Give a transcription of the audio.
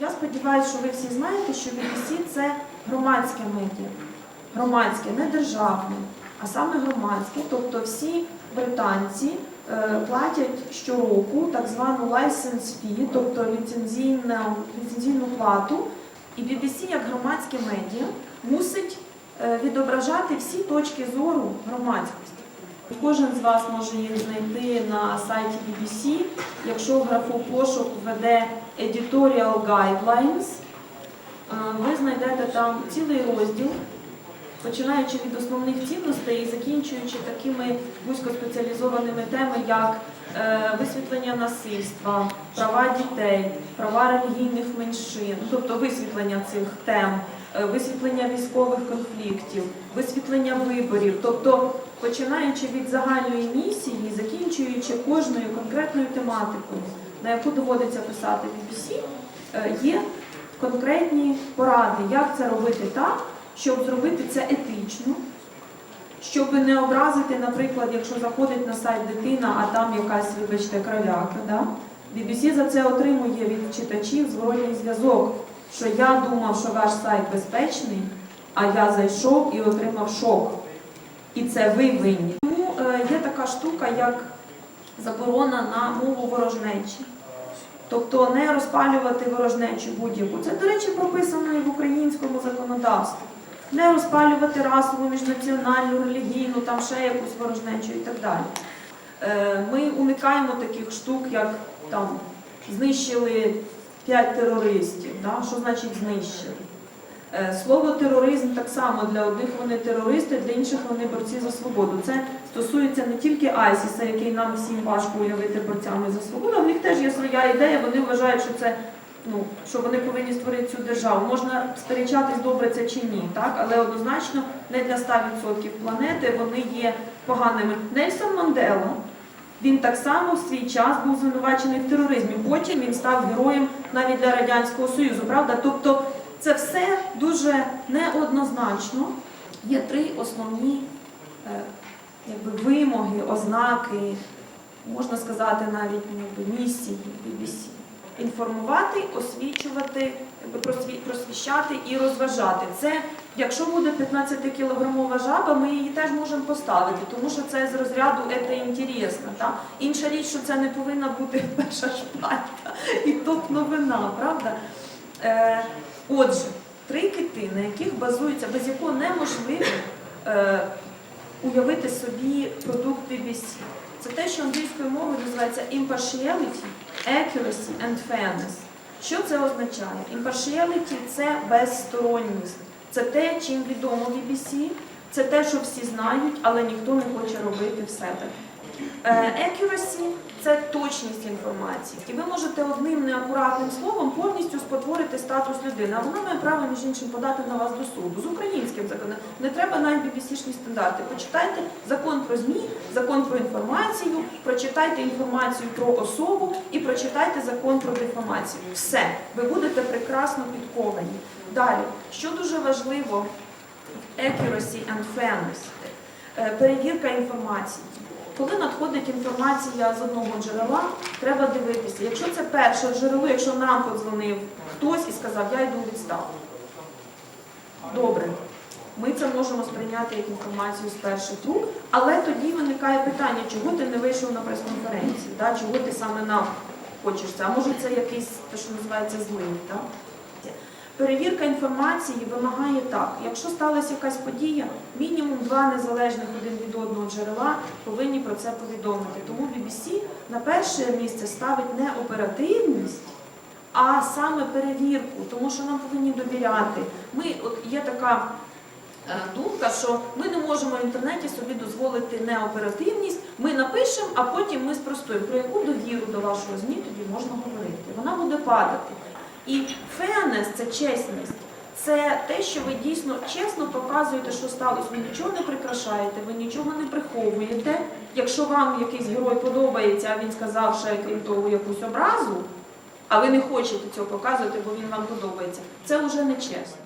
Я сподіваюся, що ви всі знаєте, що BBC – це громадське медіа. Громадське, не державне, а саме громадське. Тобто всі британці е, платять щороку так звану license fee, тобто ліцензійну, ліцензійну плату. І BBC як громадське медіа мусить е, відображати всі точки зору громадськості. Кожен з вас може їх знайти на сайті BBC. Якщо в графу пошук введе Editorial Guidelines, е, ви знайдете там цілий розділ, починаючи від основних цінностей і закінчуючи такими вузькоспеціалізованими темами, як е, висвітлення насильства, права дітей, права релігійних меншин, тобто висвітлення цих тем, висвітлення військових конфліктів, висвітлення виборів, тобто починаючи від загальної місії, закінчуючи кожною конкретною тематикою, на яку доводиться писати BBC, е, є конкретні поради, як це робити так, щоб зробити це етично, щоб не образити, наприклад, якщо заходить на сайт дитина, а там якась, вибачте, кроляка. Да? BBC за це отримує від читачів зворотній зв'язок, що я думав, що ваш сайт безпечний, а я зайшов і отримав шок. І це ви винні. Тому е, є така штука, як заборона на мову ворожнечі. Тобто не розпалювати ворожнечу будь-яку. Це, до речі, прописано і в українському законодавстві. Не розпалювати расову, міжнаціональну, релігійну, там ще якусь ворожнечу і так далі. Е, Ми уникаємо таких штук, як там знищили п'ять терористів. Да? Що значить знищили? Е, Слово тероризм так само для одних вони терористи, для інших вони борці за свободу. Це стосується не тільки Айсіса, який нам всім важко уявити борцями за свободу. В них теж є своя ідея. Вони вважають, що це ну що вони повинні створити цю державу. Можна сперечатись, добре це чи ні, так але однозначно не для 100% планети вони є поганими. Нельсон Мандела. Він так само в свій час був звинувачений в тероризмі. Потім він став героєм навіть для радянського союзу. Правда, тобто це все дуже неоднозначно. Є три основні е, якби, вимоги, ознаки, можна сказати, навіть ну, місії BBC. Інформувати, освічувати, просвіщати і розважати. Це, якщо буде 15-кілограмова жаба, ми її теж можемо поставити, тому що це з розряду «це інтересно». Та? Інша річ, що це не повинна бути перша шпальта і топ-новина, правда? Е, Отже, три кити, на яких базується, без якого неможливо е, уявити собі продукт BBC. Це те, що англійською мовою називається impartiality, accuracy and fairness. Що це означає? Impartiality – це безсторонність. Це те, чим відомо BBC, це те, що всі знають, але ніхто не хоче робити в так. Е, Accuracy – це точність інформації. І ви можете одним неакуратним словом повністю спотворити статус людини. А вона має право, між іншим, подати на вас до суду. З українським законом. Не треба навіть BBC-шні стандарти. Почитайте закон про ЗМІ, закон про інформацію, прочитайте інформацію про особу і прочитайте закон про дефамацію. Все, ви будете прекрасно підковані. Далі, що дуже важливо, accuracy and fairness. Е, Перевірка інформації. Коли надходить інформація з одного джерела, треба дивитися. Якщо це перше джерело, якщо нам подзвонив хтось і сказав, я йду у відставку. Добре, ми це можемо сприйняти як інформацію з перших рук, але тоді виникає питання, чого ти не вийшов на прес-конференцію, чого ти саме нам хочеш а може це якийсь, те, що називається злий. Перевірка інформації вимагає так, якщо сталася якась подія, мінімум два незалежних один від одного джерела повинні про це повідомити. Тому BBC на перше місце ставить не оперативність, а саме перевірку, тому що нам повинні довіряти. Ми от є така е, думка, що ми не можемо в інтернеті собі дозволити неоперативність. Ми напишемо, а потім ми спростуємо. Про яку довіру до вашого ЗМІ тоді можна говорити? Вона буде падати. І феанес – це чесність. Це те, що ви дійсно чесно показуєте, що сталося. Ви нічого не прикрашаєте, ви нічого не приховуєте. Якщо вам якийсь герой подобається, а він сказав ще крім того якусь образу, а ви не хочете цього показувати, бо він вам подобається, це вже не чесно.